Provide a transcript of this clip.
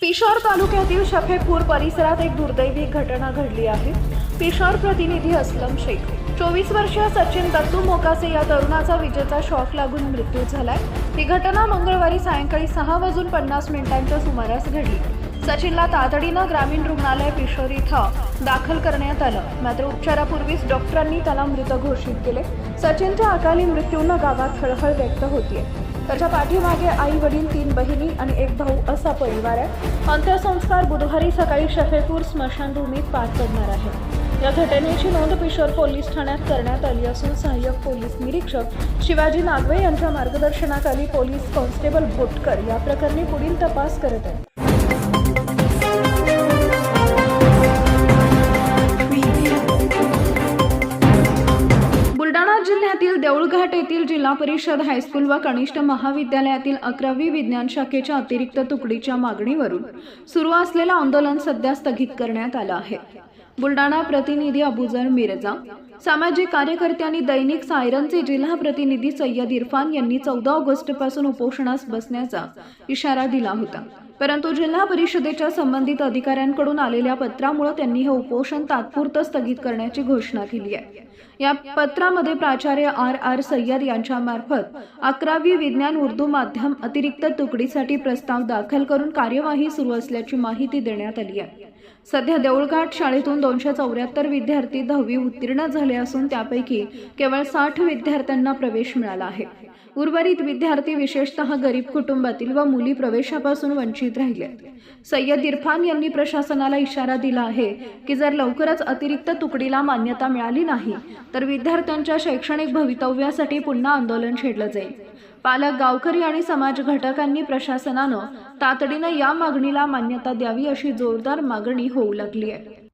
पिशोर तालुक्यातील शफेपूर परिसरात एक दुर्दैवी घटना घडली आहे. पिशोर प्रतिनिधी असलम शेख. चोवीस वर्षीय सचिन दत्तू मोकासे या तरुणाचा विजेचा शॉक लागून मृत्यू झालाय. ही घटना मंगळवारी सायंकाळी सहा वाजून पन्नास मिनिटांच्या सुमारास घडली. सचिनला तातडीनं ग्रामीण रुग्णालय पिशोरी इथं दाखल करण्यात आलं. मात्र उपचारापूर्वीच डॉक्टरांनी त्याला मृत घोषित केले. सचिनच्या अकाली मृत्यूनं गावात हळहळ व्यक्त होतीये. त्याच्या पाठीमागे आई वडील तीन बहिणी आणि एक भाऊ असा परिवार आहे. अंत्यसंस्कार बुधवारी सकाळी शफेपूर स्मशानभूमीत पार पडणार आहे. या घटनेची नोंद पिशोर पोलीस ठाण्यात करण्यात आली असून सहाय्यक पोलीस निरीक्षक शिवाजी नागवे यांच्या मार्गदर्शनाखाली पोलीस कॉन्स्टेबल भोटकर या प्रकरणी पुढील तपास करत आहेत. जिल्ह्यातील येथील जिल्हा परिषद हायस्कूल व कनिष्ठ महाविद्यालयातील अकरावी विज्ञान शाखेच्या अतिरिक्त तुकडीच्या मागणीवरून सुरू असलेलं आंदोलन सध्या स्थगित करण्यात आलं आहे. बुलढाणा प्रतिनिधी अबुजर मिर्झा सामाजिक कार्यकर्त्यांनी दैनिक सायरनचे जिल्हा प्रतिनिधी सय्यद इरफान यांनी चौदा ऑगस्टपासून उपोषणास बसण्याचा इशारा दिला होता. परंतु जिल्हा परिषदेच्या संबंधित अधिकाऱ्यांकडून आलेल्या पत्रामुळे त्यांनी हे उपोषण तात्पुरतं स्थगित करण्याची घोषणा केली आहे. या पत्रामध्ये प्राचार्य आर आर सय्यद यांच्या मार्फत अकरावी विज्ञान उर्दू माध्यम अतिरिक्त तुकडीसाठी प्रस्ताव दाखल करून कार्यवाही सुरू असल्याची माहिती देण्यात आली आहे. सध्या देऊळघाट शाळेतून दोनशे चौऱ्याहत्तर विद्यार्थी दहावी उत्तीर्ण झाले असून त्यापैकी केवळ साठ विद्यार्थ्यांना प्रवेश मिळाला आहे. उर्वरित विद्यार्थी विशेषतः गरीब कुटुंबातील व मुली प्रवेशापासून वंचित राहिले सय्यद इरफान यांनी प्रशासनाला इशारा दिला आहे की जर लवकरच अतिरिक्त तुकडीला मान्यता मिळाली नाही तर विद्यार्थ्यांच्या शैक्षणिक भवितव्यासाठी पुन्हा आंदोलन छेडलं जाईल. पालक गावकरी आणि समाज घटकांनी प्रशासनानं तातडीनं या मागणीला मान्यता द्यावी अशी जोरदार मागणी होऊ लागली आहे.